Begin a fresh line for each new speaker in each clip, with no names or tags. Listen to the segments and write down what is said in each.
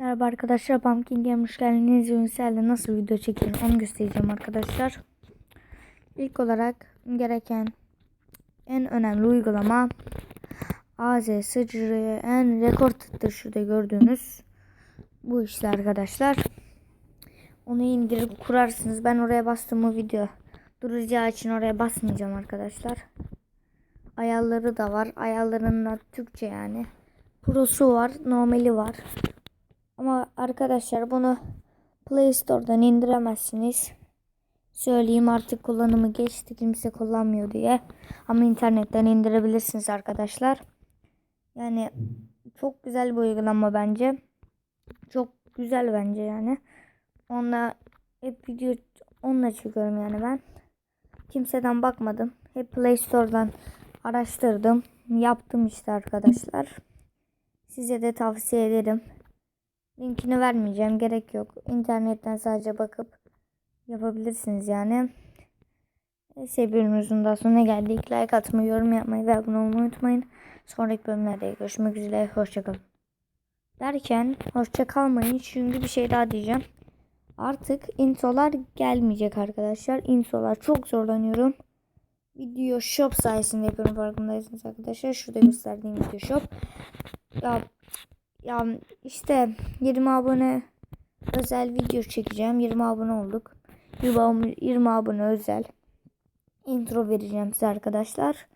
Merhaba arkadaşlar Pumpkin hoş geldiniz. Ünsel'de nasıl video çekilir onu göstereceğim arkadaşlar. İlk olarak gereken en önemli uygulama AZ en rekor tıktır şurada gördüğünüz bu işte arkadaşlar. Onu indirip kurarsınız. Ben oraya bastığımı video duracağı için oraya basmayacağım arkadaşlar. Ayarları da var. Ayarlarında Türkçe yani. Pro'su var, normali var. Ama arkadaşlar bunu Play Store'dan indiremezsiniz. Söyleyeyim artık kullanımı geçti. Kimse kullanmıyor diye. Ama internetten indirebilirsiniz arkadaşlar. Yani çok güzel bir uygulama bence. Çok güzel bence yani. Onunla hep video onunla çekiyorum yani ben. Kimseden bakmadım. Hep Play Store'dan araştırdım. Yaptım işte arkadaşlar. Size de tavsiye ederim. Linkini vermeyeceğim. Gerek yok. İnternetten sadece bakıp yapabilirsiniz yani. Neyse bölümümüzün daha sonuna geldik. Like atmayı, yorum yapmayı ve abone olmayı unutmayın. Sonraki bölümlerde görüşmek üzere. Hoşçakalın. Derken hoşça kalmayın çünkü bir şey daha diyeceğim. Artık introlar gelmeyecek arkadaşlar. Introlar çok zorlanıyorum. Video shop sayesinde yapıyorum farkındaysanız arkadaşlar. Şurada gösterdiğim video shop. Ya ya işte 20 abone özel video çekeceğim. 20 abone olduk. 20, 20 abone özel intro vereceğim size arkadaşlar.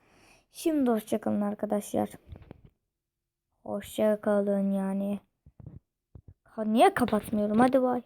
Şimdi hoşçakalın arkadaşlar. Hoşçakalın yani. Ha, niye kapatmıyorum? Hadi bay.